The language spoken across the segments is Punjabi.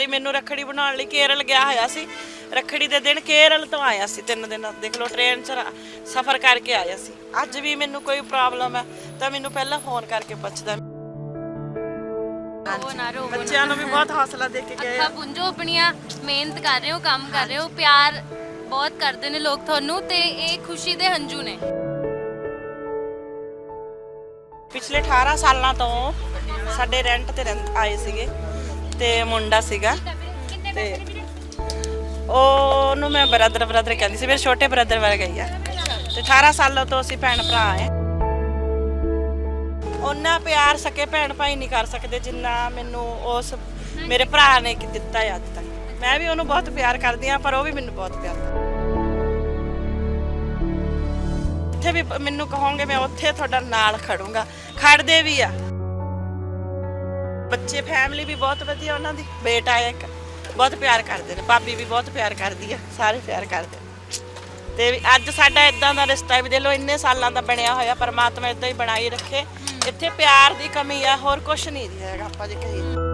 ਵਾਰੀ ਮੈਨੂੰ ਰੱਖੜੀ ਬਣਾਉਣ ਲਈ ਕੇਰਲ ਗਿਆ ਹੋਇਆ ਸੀ। ਰੱਖੜੀ ਦੇ ਦਿਨ ਕੇਰਲ ਤੋਂ ਆਇਆ ਸੀ ਤਿੰਨ ਦਿਨ ਦੇਖ ਲਓ ਟ੍ਰੇਨ 'ਚ ਸਫ਼ਰ ਕਰਕੇ ਆਇਆ ਸੀ। ਅੱਜ ਵੀ ਮੈਨੂੰ ਕੋਈ ਪ੍ਰੋਬਲਮ ਹੈ ਤਾਂ ਮੈਨੂੰ ਪਹਿਲਾਂ ਫੋਨ ਕਰਕੇ ਪੁੱਛਦਾ। ਰੋਵੋ ਨਾ ਰੋਵੋ ਨਾ। ਬੱਚਿਆਂ ਨੂੰ ਵੀ ਬਹੁਤ ਹੌਸਲਾ ਦੇ ਕੇ ਗਏ ਆ। ਅੱਖਾਂ ਪੁੰਜੋ ਆਪਣੀਆਂ ਮਿਹਨਤ ਕਰ ਰਹੇ ਹੋ ਕੰਮ ਕਰ ਰਹੇ ਹੋ ਪਿਆਰ ਬਹੁਤ ਕਰਦੇ ਨੇ ਲੋਕ ਤੁਹਾਨੂੰ ਤੇ ਇਹ ਖੁਸ਼ੀ ਦੇ ਹੰਝੂ ਨੇ। ਪਿਛਲੇ 18 ਸਾਲਾਂ ਤੋਂ ਸਾਡੇ ਰੈਂਟ ਤੇ ਰਹਿੰਦ- ਆਏ ਸੀਗੇ। ਤੇ ਮੁੰਡਾ ਸੀਗਾ ਤੇ ਉਹਨੂੰ ਮੈਂ ਬ੍ਰਦਰ ਬ੍ਰਦਰ ਕਹਿੰਦੀ ਸੀ, ਮੇਰੇ ਛੋਟੇ ਬ੍ਰਦਰ ਵਰਗਾ ਹੀ ਆ। ਤੇ 18 ਸਾਲਾਂ ਤੋਂ ਅਸੀਂ ਭੈਣ ਭਰਾ ਆਏ ਉਹਨਾਂ ਪਿਆਰ ਸਕੇ ਭੈਣ ਭਾਈ ਨਹੀਂ ਕਰ ਸਕਦੇ ਜਿੰਨਾ ਮੈਨੂੰ ਉਸ ਮੇਰੇ ਭਰਾ ਨੇ ਦਿੱਤਾ ਹੈ ਅੱਜ ਤੱਕ। ਮੈਂ ਵੀ ਉਹਨੂੰ ਬਹੁਤ ਪਿਆਰ ਕਰਦੀ ਆ, ਪਰ ਉਹ ਵੀ ਮੈਨੂੰ ਬਹੁਤ ਪਿਆਰ ਕਰਦਾ ਜਿੱਥੇ ਵੀ ਮੈਨੂੰ ਕਹੋਗੇ, ਮੈਂ ਉੱਥੇ ਤੁਹਾਡਾ ਨਾਲ ਖੜੂੰਗਾ। ਖੜਦੇ ਵੀ ਆ। ਬੱਚੇ ਫੈਮਿਲੀ ਵੀ ਬਹੁਤ ਵਧੀਆ ਉਹਨਾਂ ਦੀ ਬੇਟਾ ਹੈ ਇੱਕ ਬਹੁਤ ਪਿਆਰ ਕਰਦੇ ਨੇ ਭਾਬੀ ਵੀ ਬਹੁਤ ਪਿਆਰ ਕਰਦੀ ਆ ਸਾਰੇ ਪਿਆਰ ਕਰਦੇ ਨੇ। ਤੇ ਵੀ ਅੱਜ ਸਾਡਾ ਇਦਾਂ ਦਾ ਰਿਸ਼ਤਾ ਹੈ ਵੀ ਦੇ ਲੋ ਇੰਨੇ ਸਾਲਾਂ ਦਾ ਬਣਿਆ ਹੋਇਆ ਪਰਮਾਤਮਾ ਇਦਾਂ ਹੀ ਬਣਾਈ ਰੱਖੇ। ਇੱਥੇ ਪਿਆਰ ਦੀ ਕਮੀ ਆ ਹੋਰ ਕੁਝ ਨਹੀਂ ਹੈਗਾ ਆਪਾਂ ਜੇ ਕਹੀਏ।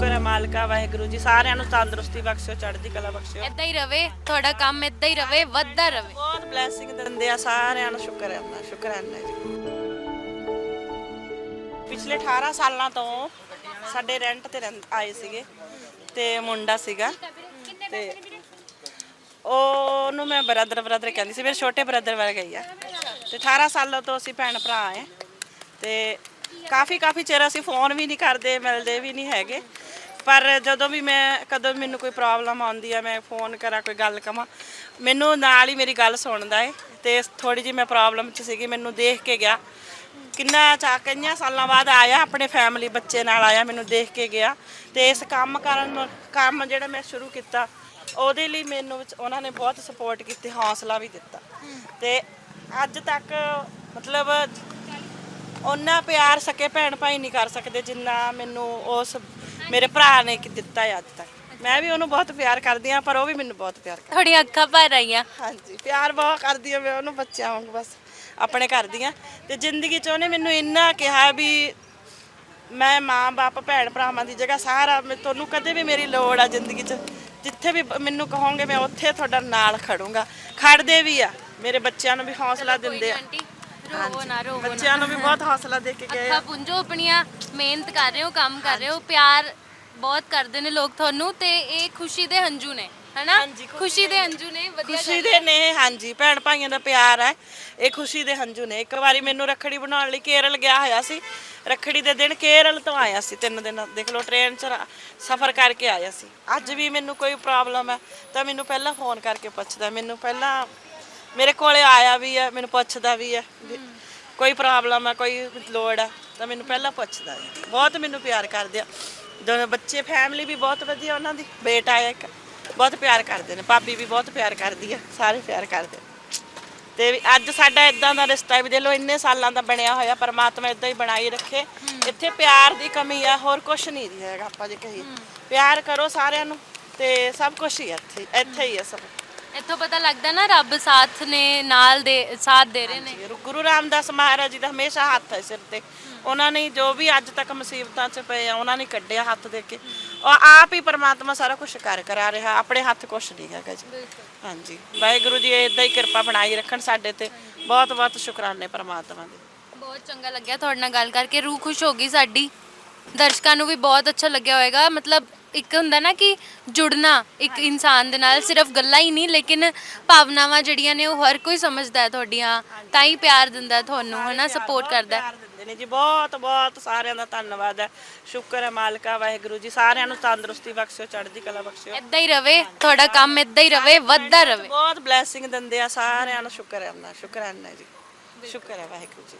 ਕਰ ਮਾਲਕਾ ਵਾਹਿਗੁਰੂ ਜੀ ਸਾਰਿਆਂ ਨੂੰ ਤੰਦਰੁਸਤੀ ਬਖਸ਼ਿਓ ਚੜ੍ਹਦੀ ਕਲਾ ਬਖਸ਼ਿਓ। ਇਦਾਂ ਹੀ ਰਵੇ ਤੁਹਾਡਾ ਕੰਮ ਇਦਾਂ ਹੀ ਰਵੇ ਵੱਧਦਾ ਰਵੇ। ਬਹੁਤ ਬਲੇਸਿੰਗ ਦਿੰਦੇ ਆ ਸਾਰਿਆਂ ਨੂੰ ਸ਼ੁਕਰ ਹੈ ਅੱਲਾ ਸ਼ੁਕਰ ਹੈ ਅੱਲਾ ਜੀ। ਪਿਛਲੇ 18 ਸਾਲਾਂ ਤੋਂ ਸਾਡੇ ਰੈਂਟ ਤੇ ਰਹਿੰਦ- ਆਏ ਸੀਗੇ ਤੇ ਮੁੰਡਾ ਸੀਗਾ ਤੇ ਉਹਨੂੰ ਮੈਂ ਬ੍ਰਦਰ ਬ੍ਰਦਰ ਕਹਿੰਦੀ ਸੀ ਮੇਰੇ ਛੋਟੇ ਬ੍ਰਦਰ ਵਰਗਾ ਹੀ ਆ। ਤੇ 18 ਸਾਲਾਂ ਤੋਂ ਅਸੀਂ ਭੈਣ ਭਰਾ ਆਏ ਤੇ ਕਾਫੀ ਕਾਫੀ ਚਿਰ ਅਸੀਂ ਫੋਨ ਵੀ ਨਹੀਂ ਕਰਦੇ ਮਿਲਦੇ ਵੀ ਨਹੀਂ ਹੈਗੇ। ਪਰ ਜਦੋਂ ਵੀ ਮੈਂ ਕਦੋਂ ਵੀ ਮੈਨੂੰ ਕੋਈ ਪ੍ਰੋਬਲਮ ਆਉਂਦੀ ਆ ਮੈਂ ਫੋਨ ਕਰਾਂ ਕੋਈ ਗੱਲ ਕਵਾਂ ਮੈਨੂੰ ਨਾਲ ਹੀ ਮੇਰੀ ਗੱਲ ਸੁਣਦਾ ਏ। ਤੇ ਥੋੜੀ ਜਿਹੀ ਮੈਂ ਪ੍ਰੋਬਲਮ 'ਚ ਸੀਗੀ ਮੈਨੂੰ ਦੇਖ ਕੇ ਗਿਆ। ਕਿੰਨਾ ਚਾ ਕਈਆਂ ਸਾਲਾਂ ਬਾਅਦ ਆਇਆ ਆਪਣੇ ਫੈਮਿਲੀ ਬੱਚੇ ਨਾਲ ਆਇਆ ਮੈਨੂੰ ਦੇਖ ਕੇ ਗਿਆ। ਤੇ ਇਸ ਕੰਮ ਕਰਨ ਕੰਮ ਜਿਹੜਾ ਮੈਂ ਸ਼ੁਰੂ ਕੀਤਾ ਉਹਦੇ ਲਈ ਮੈਨੂੰ ਵਿੱਚ ਉਹਨਾਂ ਨੇ ਬਹੁਤ ਸਪੋਰਟ ਕੀਤੀ ਹੌਸਲਾ ਵੀ ਦਿੱਤਾ। ਤੇ ਅੱਜ ਤੱਕ ਮਤਲਬ ਉਹਨਾਂ ਪਿਆਰ ਸਕੇ ਭੈਣ ਭਾਈ ਨਹੀਂ ਕਰ ਸਕਦੇ ਜਿੰਨਾ ਮੈਨੂੰ ਉਸ ਮੇਰੇ ਭਰਾ ਨੇ ਕੀ ਦਿੱਤਾ ਹੈ ਅੱਜ ਤੱਕ। ਮੈਂ ਵੀ ਉਹਨੂੰ ਬਹੁਤ ਪਿਆਰ ਕਰਦੀ ਆ ਪਰ ਉਹ ਵੀ ਮੈਨੂੰ ਬਹੁਤ ਪਿਆਰ ਕਰਦਾ ਤੁਹਾਡੀਆਂ ਅੱਖਾਂ ਭਰ ਆਈਆਂ ਹਾਂਜੀ ਪਿਆਰ ਬਹੁਤ ਕਰਦੀ ਆ ਮੈਂ ਉਹਨੂੰ ਬੱਚਿਆਂ ਵਾਂਗ ਬਸ। ਆਪਣੇ ਕਰਦੀ ਆ ਤੇ ਜ਼ਿੰਦਗੀ 'ਚ ਉਹਨੇ ਮੈਨੂੰ ਇੰਨਾ ਕਿਹਾ ਵੀ ਮੈਂ ਮਾਂ ਬਾਪ ਭੈਣ ਭਰਾਵਾਂ ਦੀ ਜਗ੍ਹਾ ਸਾਰਾ ਮੈਂ ਤੁਹਾਨੂੰ ਕਦੇ ਵੀ ਮੇਰੀ ਲੋੜ ਆ ਜ਼ਿੰਦਗੀ 'ਚ। ਜਿੱਥੇ ਵੀ ਮੈਨੂੰ ਕਹੋਗੇ ਮੈਂ ਉੱਥੇ ਤੁਹਾਡਾ ਨਾਲ ਖੜੂੰਗਾ। ਖੜਦੇ ਵੀ ਆ ਮੇਰੇ ਬੱਚਿਆਂ ਨੂੰ ਵੀ ਹੌਸਲਾ ਦਿੰਦੇ ਆ। ਆਂਟੀ ਰੋਵੋ ਨਾ ਰੋਵੋ ਨਾ। ਬੱਚਿਆਂ ਨੂੰ ਵੀ ਬਹੁਤ ਹੌਸਲਾ ਦੇ ਕੇ ਗਏ ਆ। ਅੱਖਾਂ ਪੁੰਜੋ ਆਪਣੀਆਂ ਮਿਹਨਤ ਕਰ ਰਹੇ ਹੋ ਕੰਮ ਕਰ ਰਹੇ ਹੋ ਪਿਆਰ ਬਹੁਤ ਕਰਦੇ ਨੇ ਲੋਕ ਤੁਹਾਨੂੰ ਤੇ ਇਹ ਖੁਸ਼ੀ ਦੇ ਹੰਝੂ ਨੇ ਹਨਾ? ਹਾਂਜੀ, ਖੁਸ਼ੀ ਖੁਸ਼ੀ ਦੇ ਹੰਝੂ ਨੇ ਵਧੀਆ ਖੁਸ਼ੀ ਦੇ ਨੇ ਹਾਂਜੀ ਭੈਣ ਭਾਈਆਂ ਦਾ ਪਿਆਰ ਹੈ ਇਹ ਖੁਸ਼ੀ ਦੇ ਹੰਝੂ ਨੇ। ਇੱਕ ਵਾਰੀ ਮੈਨੂੰ ਰੱਖੜੀ ਬਣਾਉਣ ਲਈ ਕੇਰਲ ਗਿਆ ਹੋਇਆ ਸੀ ਰੱਖੜੀ ਦੇ ਦਿਨ ਕੇਰਲ ਤੋਂ ਆਇਆ ਸੀ ਤਿੰਨ ਦਿਨ ਦੇਖ ਲਓ ਟ੍ਰੇਨ 'ਚ ਸਫ਼ਰ ਕਰਕੇ ਆਇਆ ਸੀ। ਅੱਜ ਵੀ ਮੈਨੂੰ ਕੋਈ ਪ੍ਰੋਬਲਮ ਹੈ ਤਾਂ ਮੈਨੂੰ ਪਹਿਲਾਂ ਫੋਨ ਕਰਕੇ ਪੁੱਛਦਾ ਮੈਨੂੰ ਪਹਿਲਾਂ ਮੇਰੇ ਕੋਲੇ ਆਇਆ ਵੀ ਹੈ ਮੈਨੂੰ ਪੁੱਛਦਾ ਵੀ ਹੈ ਵੀ ਕੋਈ ਪ੍ਰੋਬਲਮ ਹੈ ਕੋਈ ਲੋੜ ਹੈ ਤਾਂ ਮੈਨੂੰ ਪਹਿਲਾਂ ਪੁੱਛਦਾ ਹੈ। ਬਹੁਤ ਮੈਨੂੰ ਪਿਆਰ ਕਰਦੇ ਆ। ਦੋਨੋਂ ਬੱਚੇ ਫੈਮਿਲੀ ਵੀ ਬਹੁਤ ਵਧੀਆ ਉਹਨਾਂ ਦੀ ਬੇਟਾ ਹੈ ਇੱਕ ਬਹੁਤ ਪਿਆਰ ਕਰਦੇ ਨੇ ਭਾਬੀ ਵੀ ਬਹੁਤ ਪਿਆਰ ਕਰਦੀ ਆ ਸਾਰੇ ਪਿਆਰ ਕਰਦੇ। ਤੇ ਵੀ ਅੱਜ ਸਾਡਾ ਇਦਾਂ ਦਾ ਰਿਸ਼ਤਾ ਹੈ ਵੀ ਦੇ ਲੋ ਇੰਨੇ ਸਾਲਾਂ ਦਾ ਬਣਿਆ ਹੋਇਆ ਪਰਮਾਤਮਾ ਇਦਾਂ ਹੀ ਬਣਾਈ ਰੱਖੇ। ਇੱਥੇ ਪਿਆਰ ਦੀ ਕਮੀ ਆ ਹੋਰ ਕੁਝ ਨਹੀਂ ਹੈਗਾ ਆਪਾਂ ਜੇ ਕਹੀਏ। ਪਿਆਰ ਕਰੋ ਸਾਰਿਆਂ ਨੂੰ ਤੇ ਸਭ ਕੁਝ ਹੀ ਹੈ ਇੱਥੇ ਇੱਥੇ ਹੀ ਹੈ ਸਭ। ਇੱਥੋਂ ਪਤਾ ਲੱਗਦਾ ਨਾ ਰੱਬ ਸਾਥ ਨੇ ਨਾਲ ਦੇ ਸਾਥ ਦੇ ਰਹੇ ਨੇ। ਗੁਰੂ- ਗੁਰੂ ਰਾਮਦਾਸ ਮਹਾਰਾਜ ਜੀ ਦਾ ਹਮੇਸ਼ਾ ਹੱਥ ਹੈ ਸਿਰ ਤੇ। ਉਹਨਾਂ ਨੇ ਜੋ ਵੀ ਅੱਜ ਤੱਕ ਮੁਸੀਬਤਾਂ 'ਚ ਪਏ ਆ ਉਹਨਾਂ ਨੇ ਕੱਢਿਆ ਹੱਥ ਦੇ ਕੇ। ਉਹ ਆਪ ਹੀ ਪਰਮਾਤਮਾ ਸਾਰਾ ਕੁਝ ਕਰ ਕਰਾ ਰਿਹਾ ਆਪਣੇ ਹੱਥ ਕੁਝ ਨਹੀਂ ਹੈਗਾ ਜੀ। ਹਾਂਜੀ ਵਾਹਿਗੁਰੂ ਜੀ ਇਦਾਂ ਹੀ ਕਿਰਪਾ ਬਣਾਈ ਰੱਖਣ ਸਾਡੇ ਤੇ। ਬਹੁਤ ਬਹੁਤ ਸ਼ੁਕਰਾਨੇ ਪਰਮਾਤਮਾ ਦੇ। ਬਹੁਤ ਚੰਗਾ ਲੱਗਿਆ ਤੁਹਾਡੇ ਨਾਲ ਗੱਲ ਕਰਕੇ ਰੂਹ ਖੁਸ਼ ਹੋ ਗਈ ਸਾਡੀ। ਦਰਸ਼ਕਾਂ ਨੂੰ ਵੀ ਬਹੁਤ ਅੱਛਾ ਲੱਗਿਆ ਹੋਵੇਗਾ ਮਤਲਬ ਇੱਕ ਹੁੰਦਾ ਨਾ ਕਿ ਜੁੜਨਾ ਇੱਕ ਇਨਸਾਨ ਦੇ ਨਾਲ ਸਿਰਫ ਗੱਲਾਂ ਹੀ ਨਹੀਂ ਲੇਕਿਨ ਭਾਵਨਾਵਾਂ ਜਿਹੜੀਆਂ ਨੇ ਉਹ ਹਰ ਕੋਈ ਸਮਝਦਾ ਹੈ ਤੁਹਾਡੀਆਂ ਤਾਂ ਹੀ ਪਿਆਰ ਦਿੰਦਾ ਹੈ ਤੁਹਾਨੂੰ ਹਨਾ ਸਪੋਰਟ ਕਰਦਾ ਹੈ। ਪਿਆਰ ਦਿੰਦੇ ਨੇ ਜੀ ਬਹੁਤ ਬਹੁਤ ਸਾਰਿਆਂ ਦਾ ਧੰਨਵਾਦ ਹੈ। ਸ਼ੁਕਰ ਹੈ ਮਾਲਕਾ ਵਾਹਿਗੁਰੂ ਜੀ ਸਾਰਿਆਂ ਨੂੰ ਤੰਦਰੁਸਤੀ ਬਖਸ਼ਿਓ ਚੜ੍ਹਦੀ ਕਲਾ ਬਖਸ਼ਿਓ। ਇਦਾਂ ਹੀ ਰਵੇ ਤੁਹਾਡਾ ਕੰਮ ਇਦਾਂ ਹੀ ਰਵੇ ਵੱਧਦਾ ਰਵੇ। ਬਹੁਤ ਬਲੇਸਿੰਗ ਦਿੰਦੇ ਆ ਸਾਰਿਆਂ ਨੂੰ ਸ਼ੁਕਰ ਹੈ ਅੱਲਾ ਸ਼ੁਕਰ ਹੈ ਅੱਲਾ ਜੀ। ਸ਼ੁਕਰ ਹੈ ਵਾਹਿਗੁਰੂ ਜੀ।